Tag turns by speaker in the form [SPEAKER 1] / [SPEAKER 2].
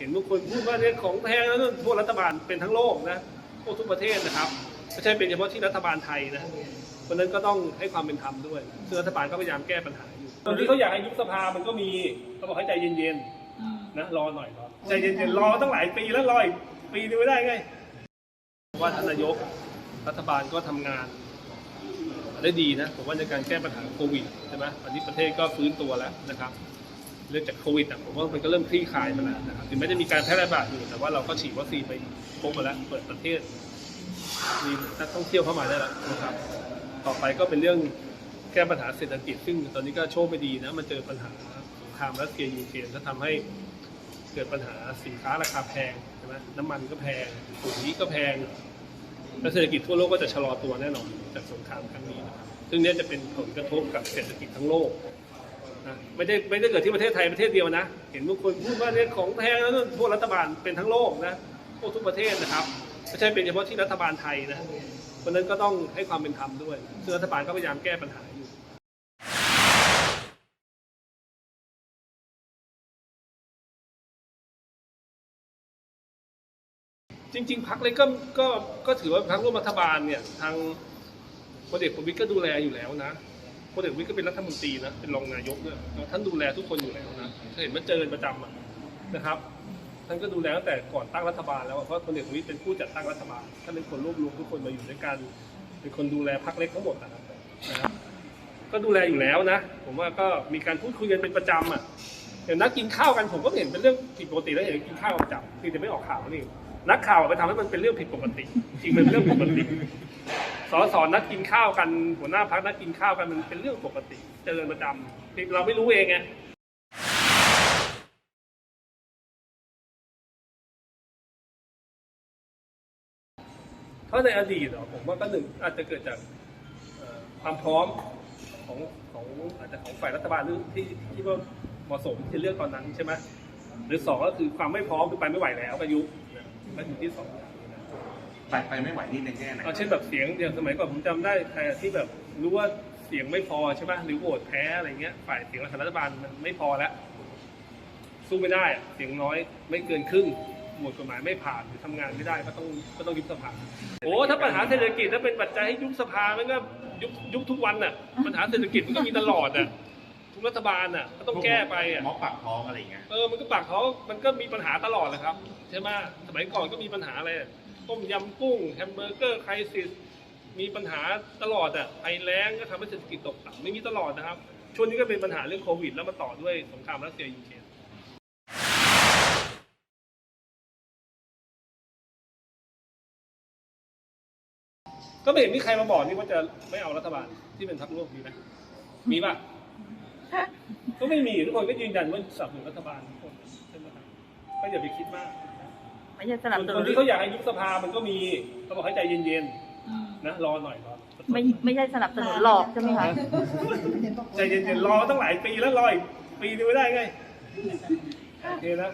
[SPEAKER 1] เห็นบางคนพูดว่าเนี่ยของแพงแล้วนั่นทั่วรัฐบาลเป็นทั้งโลกนะทั่วทุกประเทศนะครับไม่ใช่เป็นเฉพาะที่รัฐบาลไทยนะเพราะฉะนั้นก็ต้องให้ความเป็นธรรมด้วยซึ่งรัฐบาลก็พยายามแก้ปัญหาอยู่ตอนที่เขาอยากให้ยุบสภามันก็มีเขาบอกให้ใจเย็นๆนะรอหน่อยรอใจเย็นๆรอตั้งหลายปีแล้วรออีกปีนึงไม่ได้ไงว่าท่านนายกรัฐบาลก็ทำงานได้ดีนะผมว่าในการแก้ปัญหาโควิดใช่ไหมตอนนี้ประเทศก็ฟื้นตัวแล้วนะครับ เรื่องจากโควิดอะผมว่ามันก็เริ่มคลี่คลายมาแล้วนะครับถึงแม้จะมีการแพร่ระบาดอยู่แต่ว่าเราก็ฉีดวัคซีนไปครบหมดแล้วเปิดประเทศมีนักท่องเที่ยวเข้ามาได้แล้วนะครับ ต่อไปก็เป็นเรื่องแก้ปัญหาเศรษฐกิจซึ่งตอนนี้ก็โชคไม่ดีนะมันเจอปัญหาสงครามรัสเซียยูเครนก็ทำให้เกิดปัญหาสินค้าราคาแพงใช่ไหมน้ำมันก็แพงปุ๋ยก็แพงและเศรษฐกิจทั่วโลกก็จะชะลอตัวแน่นอนจากสงครามครั้งนี้นะครับซึ่งเนี้จะเป็นผลกระทบกับเศรษฐกิจทั้งโลก นะไม่ได้ไม่ได้เกิดที่ประเทศไทยประเทศเดียวนะ เห็นบางคนพูดว่าเนี่ยของแพงแล้วนั่นทั่วรัฐบาลเป็นทั้งโลกนะทั่วทุกประเทศนะครับไม่ใช่เป็นเฉพาะที่รัฐบาลไทยนะเพราะฉะนั้นก็ต้องให้ความเป็นธรรมด้วยซึ่งรัฐบาลก็พยายามแก้ปัญหาอยู่จริง ๆพักเล็กก็ก็ก็ถือว่าพักร่วมรัฐบาลเนี่ยทางพลเอกประวิตยก็ดูแลอยู่แล้วนะ พลเอกวิตยก็เป็นรัฐมนตรีนะเป็นรองนายกด้วยท่านดูแลทุกคนอยู่แล้วนะเห็นมาเจอประจำนะครับท่านก็ดูแลตั้งแต่ก่อนตั้งรัฐบาลแล้วเพราะพลเอกวิตยเป็นผู้จัดตั้งรัฐบาลท่านเป็นคนรวบรวมทุกคนมาอยู่ด้วยกัน เป็นคนดูแลพักเล็กทั้งหมดนะครับนะครับก็ดูแลอยู่แล้วนะ ผมว่าก็มีการพูดคุยกันเป็นประจำอะอย่างนัดกินข้าวกันผมก็เห็นเป็นเรื่องผิดปกติแล้วเห็นกินข้าวประจำที่จะไม่ออกข่าวนี่นักข่าวไปทำให้มันเป็นเรื่องผิดปกติ จริงเป็นเรื่องปกติ สอสอนัดกินข้าวกันหัวหน้าพักนัดกินข้าวกันมันเป็นเรื่องปกติ เจอกันประจำเราไม่รู้เองไงเพราในอดีตอผมว่าก็หนึ่งอาจจะเกิดจากความพร้อมของของอาจจะของฝ่ายรัฐบาลหรือที่ที่ว่าเหมาะสมที่เลือกตอนนั้นใช่ไหมหรือสองก็คือความไม่พร้อมคือไปไม่ไหวแล้วก็ยุบนะก็อยู่ที่สอง
[SPEAKER 2] ไปไปไม่ไหวนี่ในแง่ไหน
[SPEAKER 1] เอาเช่นแบบเสียงอย่างสมัยก่อนผมจำได้ใครที่แบบรู้ว่าเสียงไม่พอใช่ไหมหรือโหวตแพ้อะไรเงี้ยฝ่ายเสียงรัฐบาลมันไม่พอแล้ว สู้ไม่ได้อะเสียงน้อยไม่เกินครึ่งหมวดกฎหมายไม่ผ่านหรือทำงานไม่ได้ก็ต้องก็ต้องยุบสภาโอ้ถ้าปัญหาเศรษฐกิจถ้าเป็นปัจจัยให้ยุบสภามันก็ยุบยุบทุกวันน่ะปัญหาเศรษฐกิจมันก็มีตลอดอะทุกรัฐบาลน่ะก็ต้องแก้ไปอะ
[SPEAKER 2] ม็อบปากท้องอะไรอย่างเงี้ย
[SPEAKER 1] เออ มันก็ปากเขามันก็มีปัญหาตลอดแหละครับ ใช่ไหมสมัยก่อนก็มีปัญหาอะไรอะ ต้มยำกุ้งแฮมเบอร์เกอร์ไครซิสมีปัญหาตลอดอะภัยแล้งก็ทำให้เศรษฐกิจตกต่ำไม่มีตลอดนะครับ ช่วงนี้ก็เป็นปัญหาเรื่องโควิด แล้วมาต่อด้วยสงครามรัสเซียยูเครนก็ไม่เห็นมีใครมาบอกนี่ว่าจะไม่เอารัฐบาลที่เป็นพรรคร่วมมีไหมมีป่ะก็ไม่มีทุกคนก็ยืนยันว่าสนับสนุนรัฐบาลทุกคนใช่ไหมครับก็อย่าไปคิดมาก
[SPEAKER 3] ไม่ใช่สนับ
[SPEAKER 1] ส่วน
[SPEAKER 3] ส
[SPEAKER 1] ค
[SPEAKER 3] นุ
[SPEAKER 1] น
[SPEAKER 3] น
[SPEAKER 1] ที่เขาอยากให้ยุบสภามันก็มีเขาบอกให้ใจเย็นๆนะรอหน่อยรอ
[SPEAKER 3] ไม่ไม่ใช่สนับสนุนหลอกใช่ไหมคะ
[SPEAKER 1] ใจเย็นๆรอตั้งหลายปีแล้วรออีกปีนึงไม่ได้ไงโอเคนะ